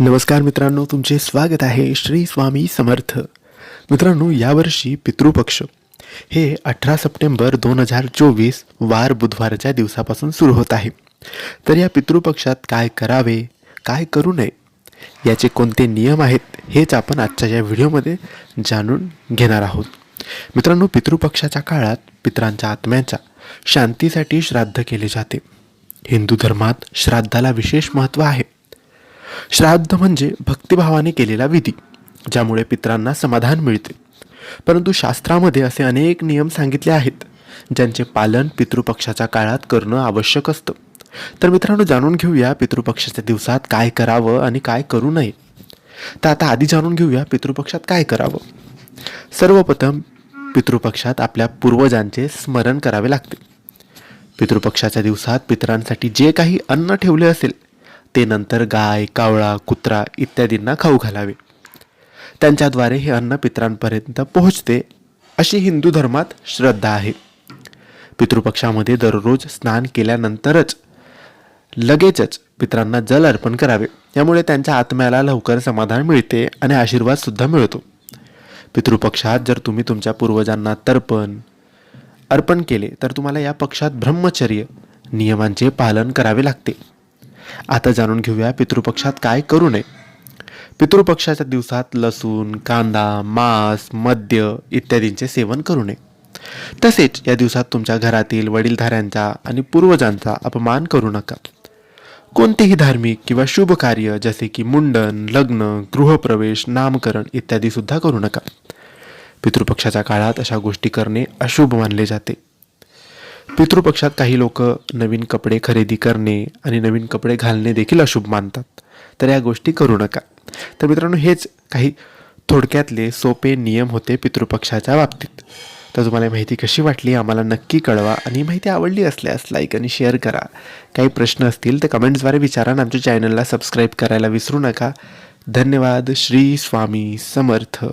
नमस्कार मित्रांनो तुमचे स्वागत आहे श्री स्वामी समर्थ. मित्रांनो यावर्षी पितृपक्ष. हे अठरा सप्टेंबर दोन हजार चोवीस वार बुधवारच्या दिवसापासून सुरू होत आहे. तर या पितृपक्षात काय करावे काय करू नये याचे कोणते नियम आहेत हेच आपण आजच्या या व्हिडिओमध्ये जाणून घेणार आहोत. मित्रांनो पितृपक्षाच्या काळात पितरांच्या आत्म्याच्या शांतीसाठी श्राद्ध केले जाते. हिंदू धर्मात श्राद्धाला विशेष महत्त्व आहे. श्राद्ध म्हणजे भक्तिभावाने केलेला विधी ज्यामुळे पितरांना समाधान मिळते. परंतु शास्त्रामध्ये असे अनेक नियम सांगितले आहेत ज्यांचे पालन पितृपक्षाच्या काळात करणं आवश्यक असतं. तर मित्रांनो जाणून घेऊया पितृपक्षाच्या दिवसात काय करावं आणि काय करू नये. तर आता आधी जाणून घेऊया पितृपक्षात काय करावं. सर्वप्रथम पितृपक्षात आपल्या पूर्वजांचे स्मरण करावे लागते. पितृपक्षाच्या दिवसात पितरांसाठी जे काही अन्न ठेवले असेल ते नंतर गाय कावळा कुत्रा इत्यादींना खाऊ घालावे. त्यांच्याद्वारे हे अन्न पित्रांपर्यंत पोहोचते अशी हिंदू धर्मात श्रद्धा आहे. पितृपक्षामध्ये दररोज स्नान केल्यानंतरच लगेचच पित्रांना जल अर्पण करावे. यामुळे त्यांच्या आत्म्याला लवकर समाधान मिळते आणि आशीर्वाद सुद्धा मिळतो. पितृपक्षात जर तुम्ही तुमच्या पूर्वजांना तर्पण अर्पण केले तर तुम्हाला या पक्षात ब्रह्मचर्य नियमांचे पालन करावे लागते. आता जाणून घेऊया पितृपक्षात काय करू नये. पितृपक्षाच्या दिवसात लसूण कांदा मांस मद्य इत्यादींचे सेवन करू नये. तसेच या दिवसात तुमच्या घरातील वडीलधाऱ्यांचा आणि पूर्वजांचा अपमान करू नका. कोणतेही धार्मिक किंवा शुभ कार्य जसे की मुंडन लग्न गृहप्रवेश नामकरण इत्यादी सुद्धा करू नका. पितृपक्षाच्या काळात अशा गोष्टी करणे अशुभ मानले जाते. पितृपक्षात काही लोक नवीन कपडे खरेदी करणे आणि नवीन कपडे घालणे देखील अशुभ मानतात. तर या गोष्टी करू नका. तर मित्रांनो हेच काही थोडक्यातले सोपे नियम होते पितृपक्षाच्या बाबतीत. तर तुम्हाला माहिती कशी वाटली? आम्हाला नक्की कळवा. आणि माहिती आवडली असल्यास लाईक आणि शेअर करा. काही प्रश्न असतील तर कमेंट्सद्वारे विचारा आणि आमच्या चॅनलला सबस्क्राईब करायला विसरू नका. धन्यवाद. श्री स्वामी समर्थ.